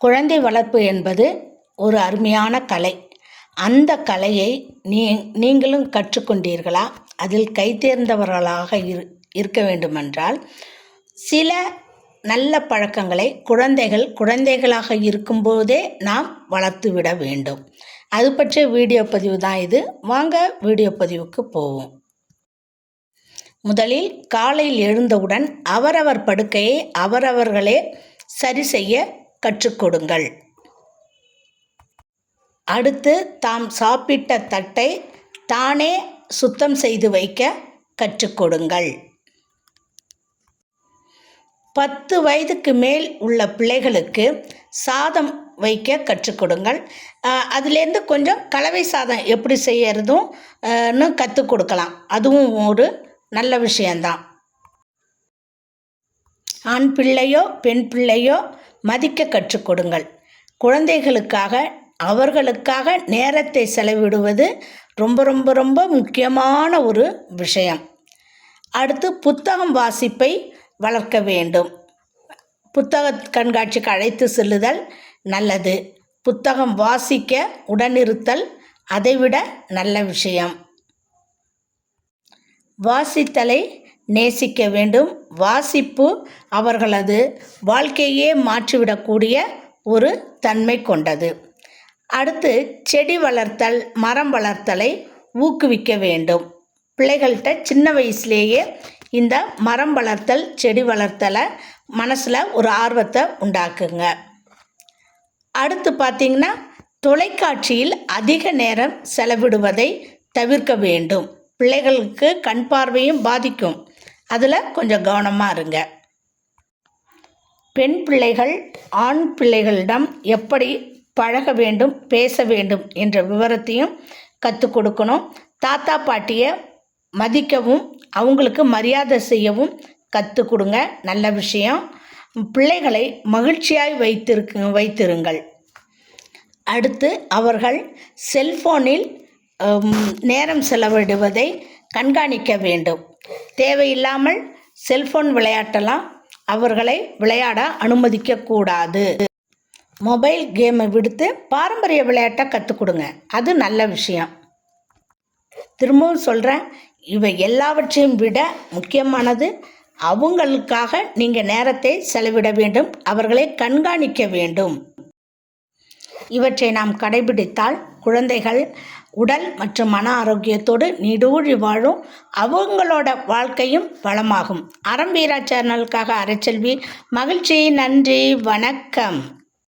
குழந்தை வளர்ப்பு என்பது ஒரு அருமையான கலை. அந்த கலையை நீ நீங்களும் கற்றுக்கொண்டீர்களா? அதில் கைதேர்ந்தவர்களாக இரு இருக்க வேண்டுமென்றால் சில நல்ல பழக்கங்களை குழந்தைகள் குழந்தைகளாக இருக்கும்போதே நாம் வளர்த்து விட வேண்டும். அது பற்றிய வீடியோ பதிவு தான் இது. வாங்க வீடியோ பதிவுக்கு போவோம். முதலில் காலையில் எழுந்தவுடன் அவரவர் படுக்கையை அவரவர்களே சரி செய்ய கற்றுக்கொடுங்கள். அடுத்து தாம் சாப்பிட்ட தட்டை தானே சுத்தம் செய்து வைக்க கற்றுக்கொடுங்கள். பத்து வயதுக்கு மேல் உள்ள பிள்ளைகளுக்கு சாதம் வைக்க கற்றுக்கொடுங்கள். அதுலேருந்து கொஞ்சம் கலவை சாதம் எப்படி செய்யறதும் கற்றுக் கொடுக்கலாம். அதுவும் ஒரு நல்ல விஷயந்தான் ஆண் பிள்ளையோ பெண் பிள்ளையோ மதிக்க கற்றுக் கொடுங்கள். குழந்தைகளுக்காக அவர்களுக்காக நேரத்தை செலவிடுவது ரொம்ப ரொம்ப ரொம்ப முக்கியமான ஒரு விஷயம். அடுத்து புத்தகம் வாசிப்பை வளர்க்க வேண்டும். புத்தக கண்காட்சிக்கு அழைத்து செல்லுதல் நல்லது. புத்தகம் வாசிக்க உடனிருத்தல் அதைவிட நல்ல விஷயம். வாசித்தலை நேசிக்க வேண்டும். வாசிப்பு அவர்களது வாழ்க்கையே மாற்றிவிடக்கூடிய ஒரு தன்மை கொண்டது. அடுத்து செடி வளர்த்தல் மரம் வளர்த்தலை ஊக்குவிக்க வேண்டும். பிள்ளைகள்கிட்ட சின்ன வயசுலேயே இந்த மரம் வளர்த்தல் செடி வளர்த்தலை மனசில் ஒரு ஆர்வத்தை உண்டாக்குங்க. அடுத்து பார்த்திங்கன்னா தொலைக்காட்சியில் அதிக நேரம் செலவிடுவதை தவிர்க்க வேண்டும். பிள்ளைகளுக்கு கண் பார்வையும் பாதிக்கும். அதில் கொஞ்சம் கவனமாக இருங்க. பெண் பிள்ளைகள் ஆண் பிள்ளைகளிடம் எப்படி பழக வேண்டும் பேச வேண்டும் என்ற விவரத்தையும் கற்றுக் கொடுக்கணும். தாத்தா பாட்டியை மதிக்கவும் அவங்களுக்கு மரியாதை செய்யவும் கற்றுக் கொடுங்க. நல்ல விஷயம். பிள்ளைகளை மகிழ்ச்சியாய் வைத்திருக்கு வைத்திருங்கள். அடுத்து அவர்கள் செல்ஃபோனில் நேரம் செலவிடுவதை கண்காணிக்க வேண்டும். தேவையில்லாமல் செல்போன் விளையாட்டெல்லாம் அவர்களை விளையாட அனுமதிக்கக்கூடாது. மொபைல் கேமை விடுத்து பாரம்பரிய விளையாட்டை கற்றுக் கொடுங்க அது நல்ல விஷயம். திரும்பவும் சொல்கிறேன் இவை எல்லாவற்றையும் விட முக்கியமானது அவங்களுக்காக நீங்கள் நேரத்தை செலவிட வேண்டும் அவர்களை கண்காணிக்க வேண்டும். இவற்றை நாம் கடைபிடித்தால் குழந்தைகள் உடல் மற்றும் மன ஆரோக்கியத்தோடு நீடூழி வாழும் அவங்களோட வாழ்க்கையும் வளமாகும். அறம் வீரா சேனலுக்காக அரைச்செல்வி. மகிழ்ச்சி நன்றி வணக்கம்.